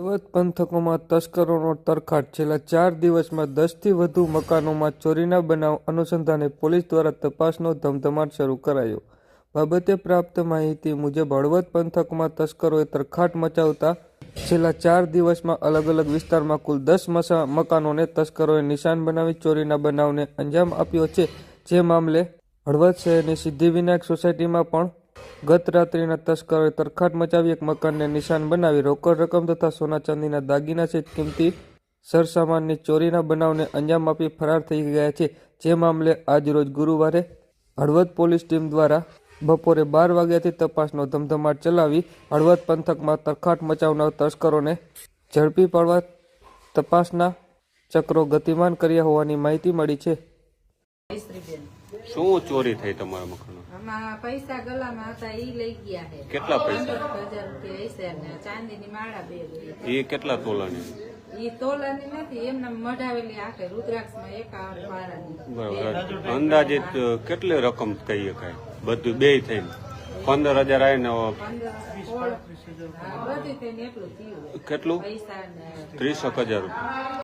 હળવદ પંથકોમાં તસ્કરોનો તરખાટ છેલ્લા ચાર દિવસમાં દસથી વધુ મકાનોમાં ચોરીના બનાવ અનુસંધાને પોલીસ દ્વારા તપાસનો ધમધમાટ શરૂ કરાયો. બાબતે પ્રાપ્ત માહિતી મુજબ હળવદ પંથકમાં તસ્કરોએ તરખાટ મચાવતા છેલ્લા ચાર દિવસમાં અલગ અલગ વિસ્તારમાં કુલ દસ મસા મકાનોને તસ્કરોએ નિશાન બનાવી ચોરીના બનાવને અંજામ આપ્યો છે. જે મામલે હળવદ શહેરની સિદ્ધિવિનાયક સોસાયટીમાં પણ ગત રાત્રિના તસ્કરોએ તરખાટ મચાવી એક મકાનને નિશાન બનાવી રોકડ રકમ તથા સોના ચાંદીના દાગીના સહિત કિંમતી સરસામાનની ચોરીના બનાવને અંજામ આપી ફરાર થઈ ગયા છે. જે મામલે આજરોજ ગુરુવારે હળવદ પોલીસ ટીમ દ્વારા બપોરે બાર વાગ્યાથી તપાસનો ધમધમાટ ચલાવી હળવદ પંથકમાં તરખાટ મચાવનાર તસ્કરોને ઝડપી પાડવા તપાસના ચક્રો ગતિમાન કર્યા હોવાની માહિતી મળી છે. શું ચોરી થઈ તમારા મકાનો આમાં પૈસા ગલામાં હતા ઈ લઈ ગયા છે. કેટલા પૈસા? પંદર હજાર રૂપિયા હશે ને ચાંદીની માળા બે એ કેટલા તોલાની? ઈ તોલાની નથી એમને મઢાવેલી આખે રુદ્રાક્ષમાં એકાવન પારાની બરાબર. અંદાજિત કેટલી રકમ કહી શકાય? બધું બે થઈને. પંદર હજાર એટલું થયું. કેટલું? ત્રીસ એક હજાર રૂપિયા.